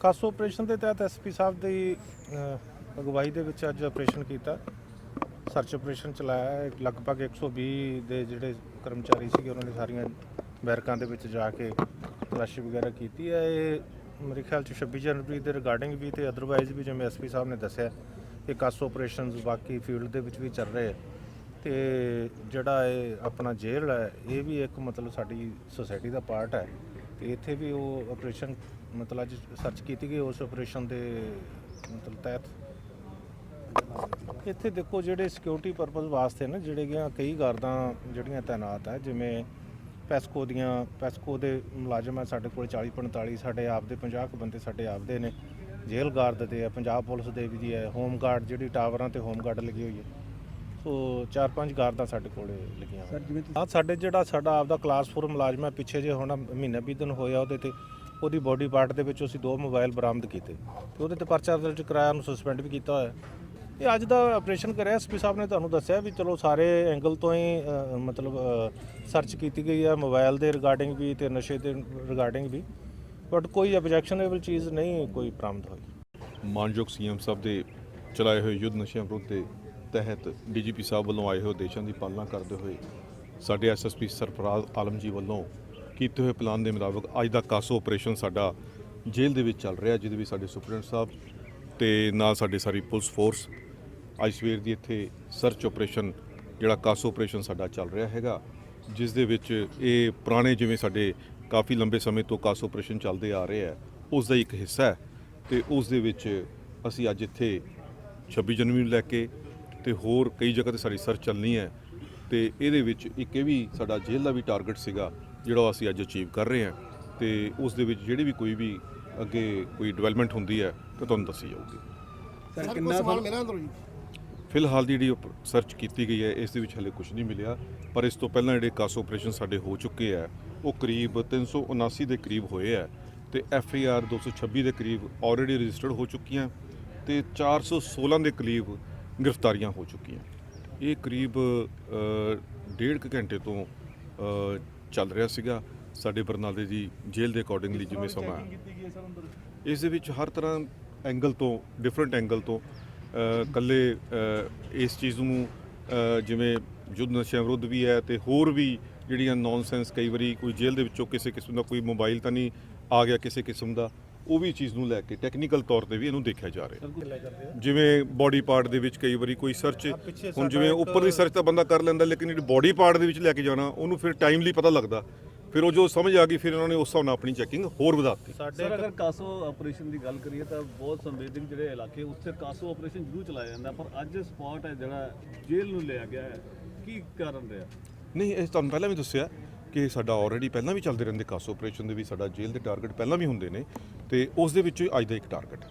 ਕਾਸ operation ਦੇ ਤਹਿਤ SP ਸਾਹਿਬ ਦੀ ਅ, ਅਗਵਾਈ ਦੇ ਵਿੱਚ ਅੱਜ ਆਪਰੇਸ਼ਨ ਕੀਤਾ। ਸਰਚ ਆਪਰੇਸ਼ਨ ਚਲਾਇਆ ਹੈ। ਲਗਭਗ 120 ਦੇ ਜਿਹੜੇ ਕਰਮਚਾਰੀ ਸੀਗੇ ਉਹਨਾਂ ਨੇ ਸਾਰੀਆਂ ਬੈਰਕਾਂ ਦੇ ਵਿੱਚ ਜਾ ਕੇ ਤਲਾਸ਼ੀ ਵਗੈਰਾ ਕੀਤੀ ਹੈ। ਇਹ ਮੇਰੇ ਖਿਆਲ ਚ 26 ਜਨਵਰੀ ਦੇ ਰਿਗਾਰਡਿੰਗ ਵੀ ਤੇ ਅਦਰਵਾਈਜ਼ ਵੀ ਜਿਵੇਂ ਐਸਪੀ ਸਾਹਿਬ ਨੇ ਦੱਸਿਆ ਕਿ ਕਾਸ ਆਪਰੇਸ਼ਨਸ ਬਾਕੀ ਫੀਲਡ ਦੇ ਵਿੱਚ ਵੀ ਚੱਲ ਰਹੇ ਹੈ। ਤੇ ਜਿਹੜਾ ਇਹ ਆਪਣਾ ਜੇਲ੍ਹ ਹੈ ਇਹ ਵੀ ਇੱਕ ਮਤਲਬ ਸਾਡੀ ਸੋਸਾਇਟੀ ਦਾ ਪਾਰਟ ਹੈ। ਤੇ ਇੱਥੇ ਵੀ ਉਹ ਆਪਰੇਸ਼ਨ ਮਤਲਬ ਅੱਜ ਸਰਚ ਕੀਤੀ ਗਈ, ਉਸ ਆਪਰੇਸ਼ਨ ਦੇ ਮਤਲਬ ਤਹਿਤ। ਇੱਥੇ ਦੇਖੋ ਜਿਹੜੇ ਸਿਕਿਉਰਿਟੀ ਪਰਪਸ ਵਾਸਤੇ ਨਾ, ਜਿਹੜੇ ਗਿਆ ਕਈ ਗਾਰਦਾਂ ਜਿਹੜੀਆਂ ਤਾਇਨਾਤ ਹੈ ਜਿਵੇਂ ਪੈਸਕੋ ਦੀਆਂ, ਪੈਸਕੋ ਦੇ ਮੁਲਾਜ਼ਮ ਹੈ ਸਾਡੇ ਕੋਲ 40 45 ਸਾਡੇ ਆਪ ਦੇ 50 ਕੁ ਬੰਦੇ ਸਾਡੇ ਆਪ ਦੇ ਨੇ, ਜੇਲ੍ਹ ਗਾਰਡ ਦੇ ਆ, ਪੰਜਾਬ ਪੁਲਿਸ ਦੇ ਵੀ ਹੈ ਹੋਮ ਗਾਰਡ ਜਿਹੜੀ ਟਾਵਰਾਂ ਤੇ ਹੋਮ ਗਾਰਡ ਲੱਗੀ ਹੋਈ ਹੈ ਸੋ ਚਾਰ ਪੰਜ ਗਾਰਦਾਂ ਸਾਡੇ ਕੋਲੇ ਲੱਗੀਆਂ ਸਰ ਜਿਵੇਂ ਆ ਸਾਡੇ ਜਿਹੜਾ ਸਾਡਾ ਆਪਦਾ ਕਲਾਸ 4 ਮੁਲਾਜ਼ਮ ਹੈ ਪਿੱਛੇ ਜੇ ਹੁਣ ਮਹੀਨਾ ਵੀਹ ਦਿਨ ਹੋਇਆ ਉਹਦੇ ਤੇ ਉਹਦੀ ਬੋਡੀ ਪਾਰਟ ਦੇ ਵਿੱਚ ਅਸੀਂ ਦੋ ਮੋਬਾਈਲ ਬਰਾਮਦ ਕੀਤੇ ਤੇ ਉਹਦੇ ਤੇ ਪਰਚਾ ਦਰਜ ਕਰਾਇਆ ਉਹਨੂੰ ਸਸਪੈਂਡ ਵੀ ਕੀਤਾ ਹੋਇਆ। ਇਹ ਅੱਜ ਦਾ ਆਪਰੇਸ਼ਨ ਕਰਿਆ ਐਸਪੀ ਸਾਹਿਬ ਨੇ ਤੁਹਾਨੂੰ ਦੱਸਿਆ ਵੀ ਚਲੋ ਸਾਰੇ ਐਂਗਲ ਤੋਂ ਹੀ ਅ, ਮਤਲਬ ਸਰਚ ਕੀਤੀ ਗਈ ਹੈ ਮੋਬਾਈਲ ਦੇ ਰਿਗਾਰਡਿੰਗ ਵੀ ਤੇ ਨਸ਼ੇ ਦੇ ਰਿਗਾਰਡਿੰਗ ਵੀ। ਬਟ ਕੋਈ ਆਬਜੈਕਸ਼ਨੇਬਲ ਚੀਜ਼ ਨਹੀਂ ਕੋਈ ਬਰਾਮਦ ਹੋਈ। ਮਾਨਯੋਗ ਸੀਐਮ ਸਾਹਿਬ ਦੇ ਚਲਾਏ ਹੋਏ ਯੁੱਧ ਨਸ਼ਿਆਂ ਵਿਰੁੱਧ ਦੇ ਤਹਿਤ ਡੀਜੀਪੀ ਸਾਹਿਬ ਵੱਲੋਂ ਆਏ ਹੋਏ ਦੇਸ਼ਾਂ ਦੀ ਪਾਲਣਾ ਕਰਦੇ ਹੋਏ ਸਾਡੇ ਐਸਐਸਪੀ ਸਰਫਰਾਜ਼ ਆਲਮ ਜੀ ਵੱਲੋਂ ਕੀਤੇ ਹੋਏ ਪਲਾਨ ਦੇ ਮੁਤਾਬਕ ਅੱਜ ਦਾ ਕਾਸੋ ਆਪਰੇਸ਼ਨ ਸਾਡਾ ਜੇਲ੍ਹ ਦੇ ਵਿੱਚ ਚੱਲ ਰਿਹਾ, ਜਿਹਦੇ ਵਿੱਚ ਸਾਡੇ ਸੁਪਰਡੈਂਟ ਸਾਹਿਬ ਤੇ ਨਾਲ ਸਾਡੇ ਸਾਰੀ ਪੁਲਿਸ ਫੋਰਸ ਅੱਜ ਸਵੇਰ ਦੀ ਇੱਥੇ ਸਰਚ ਆਪਰੇਸ਼ਨ, ਜਿਹੜਾ ਕਾਸੋ ਆਪਰੇਸ਼ਨ ਸਾਡਾ ਚੱਲ ਰਿਹਾ ਹੈਗਾ, ਜਿਸ ਦੇ ਵਿੱਚ ਇਹ ਪੁਰਾਣੇ ਜਿਵੇਂ ਸਾਡੇ ਕਾਫੀ ਲੰਬੇ ਸਮੇਂ ਤੋਂ ਕਾਸੋ ਆਪਰੇਸ਼ਨ ਚੱਲਦੇ ਆ ਰਹੇ ਆ, ਉਸ ਦਾ ਇੱਕ ਹਿੱਸਾ ਹੈ ਤੇ ਉਸ ਦੇ ਵਿੱਚ ਅਸੀਂ ਅੱਜ ਇੱਥੇ 26 ਜਨਵਰੀ ਨੂੰ ਲੈ ਕੇ ਤੇ ਹੋਰ ਕਈ ਜਗ੍ਹਾ ਤੇ ਸਾਡੀ ਸਰਚ ਚੱਲਣੀ ਹੈ ਤੇ ਇਹਦੇ ਵਿੱਚ ਇੱਕ ਇਹ ਵੀ ਸਾਡਾ ਜੇਲ੍ਹ ਦਾ ਵੀ ਟਾਰਗੇਟ ਸੀਗਾ ਜਿਹੜਾ ਅਸੀਂ ਅੱਜ ਅਚੀਵ ਕਰ ਰਹੇ ਹਾਂ ਤੇ ਉਸ ਦੇ ਵਿੱਚ ਜਿਹੜੀ ਵੀ ਕੋਈ ਵੀ ਅੱਗੇ ਕੋਈ ਡਿਵੈਲਪਮੈਂਟ ਹੁੰਦੀ ਹੈ ਤਾਂ ਤੁਹਾਨੂੰ ਦੱਸੀ ਜਾਊਗੀ। ਸਰ ਕਿੰਨਾ ਸਮਾਨ ਮਿਲਿਆ ਅੰਦਰੋਂ ਜੀ? ਫਿਲਹਾਲ ਦੀ ਜਿਹੜੀ ਸਰਚ ਕੀਤੀ ਗਈ ਹੈ ਇਸ ਦੇ ਵਿੱਚ ਹਲੇ ਕੁਝ ਨਹੀਂ ਮਿਲਿਆ ਪਰ ਇਸ ਤੋਂ ਪਹਿਲਾਂ ਜਿਹੜੇ ਕਾਸ ਆਪਰੇਸ਼ਨ ਸਾਡੇ ਹੋ ਚੁੱਕੇ ਆ ਉਹ ਕਰੀਬ 379 ਦੇ ਕਰੀਬ ਹੋਏ ਆ ਤੇ ਐਫ ਆਈ ਆਰ 226 ਦੇ ਕਰੀਬ ਆਲਰੇਡੀ ਰਜਿਸਟਰਡ ਹੋ ਚੁੱਕੀਆਂ ਤੇ 416 ਦੇ ਕਰੀਬ ਗ੍ਰਿਫਤਾਰੀਆਂ ਹੋ ਚੁੱਕੀਆਂ। ਇਹ ਕਰੀਬ ਡੇਢ ਕੁ ਘੰਟੇ ਤੋਂ ਚੱਲ ਰਿਹਾ ਸੀਗਾ। ਸਾਡੇ ਬਰਨਾਲੇ ਦੀ ਜੇਲ੍ਹ ਦੇ ਅਕੋਰਡਿੰਗਲੀ ਜਿਵੇਂ ਸਮਾਂ। ਇਸ ਦੇ ਵਿੱਚ ਹਰ ਤਰ੍ਹਾਂ ਐਂਗਲ ਤੋਂ ਡਿਫਰੈਂਟ ਐਂਗਲ ਤੋਂ ਕੱਲੇ ਇਸ ਚੀਜ਼ ਨੂੰ ਜਿਵੇਂ ਯੁੱਧ ਨਸ਼ਿਆਂ ਵਿਰੁੱਧ ਵੀ ਹੈ ਤੇ ਹੋਰ ਵੀ ਜਿਹੜੀਆਂ ਨੌਨਸੈਂਸ ਕਈ ਵਾਰੀ ਕੋਈ ਜੇਲ੍ਹ ਦੇ ਵਿੱਚੋਂ ਕਿਸੇ ਕਿਸਮ ਦਾ ਕੋਈ ਮੋਬਾਈਲ ਤਾਂ ਨਹੀਂ ਆ ਗਿਆ ਕਿਸੇ ਕਿਸਮ ਦਾ। ਉਹ ਵੀ ਚੀਜ਼ ਨੂੰ ਲੈ ਕੇ ਟੈਕਨੀਕਲ ਤੌਰ ਤੇ ਵੀ ਇਹਨੂੰ ਦੇਖਿਆ ਜਾ ਰਿਹਾ। ਜਿਵੇਂ ਬਾਡੀ ਪਾਰਟ ਦੇ ਵਿੱਚ ਕਈ ਵਾਰੀ ਕੋਈ ਸਰਚ ਹੁਣ ਜਿਵੇਂ ਉੱਪਰ ਦੀ ਸਰਚ ਤਾਂ ਬੰਦਾ ਕਰ ਲੈਂਦਾ ਲੇਕਿਨ ਜਿਹੜੀ ਬਾਡੀ ਪਾਰਟ ਦੇ ਵਿੱਚ ਲੈ ਕੇ ਜਾਣਾ ਉਹਨੂੰ ਫਿਰ ਟਾਈਮਲੀ ਪਤਾ ਲੱਗਦਾ। ਫਿਰ ਉਹ ਜੋ ਸਮਝ ਆ ਗਈ ਫਿਰ ਉਹਨਾਂ ਨੇ ਉਸ ਹਿਸਾਬ ਨਾਲ ਆਪਣੀ ਚੈਕਿੰਗ ਹੋਰ ਵਧਾਤੀ। ਸਾਡੇ ਸਰ ਅਗਰ ਕਾਸੋ ਆਪਰੇਸ਼ਨ ਦੀ ਗੱਲ ਕਰੀਏ ਤਾਂ ਬਹੁਤ ਸੰਵੇਦਨਸ਼ੀਲ ਜਿਹੜੇ ਇਲਾਕੇ ਉੱਥੇ ਕਾਸੋ ਆਪਰੇਸ਼ਨ ਜ਼ਰੂਰ ਚਲਾਇਆ ਜਾਂਦਾ ਪਰ ਅੱਜ ਸਪੌਟ ਹੈ ਜਿਹੜਾ ਜੇਲ੍ਹ ਨੂੰ ਲਿਆ ਗਿਆ ਹੈ। ਕੀ ਕਾਰਨ ਰਿਹਾ? ਨਹੀਂ ਇਹ ਤੁਹਾਨੂੰ ਪਹਿਲਾਂ ਵੀ ਦੱਸਿਆ ਕਿ ਸਾਡਾ ਆਲਰੇਡੀ ਪਹਿਲਾਂ ਵੀ ਚੱਲਦੇ ਰਹਿੰਦੇ ਕਾਸ ਆਪਰੇਸ਼ਨ ਦੇ ਵੀ, ਸਾਡਾ ਜੇਲ੍ਹ ਦੇ ਟਾਰਗੇਟ ਪਹਿਲਾਂ ਵੀ ਹੁੰਦੇ ਨੇ ਤੇ ਉਸ ਦੇ ਵਿੱਚੋਂ ਅੱਜ ਦਾ ਇੱਕ ਟਾਰਗੇਟ ਹੈ।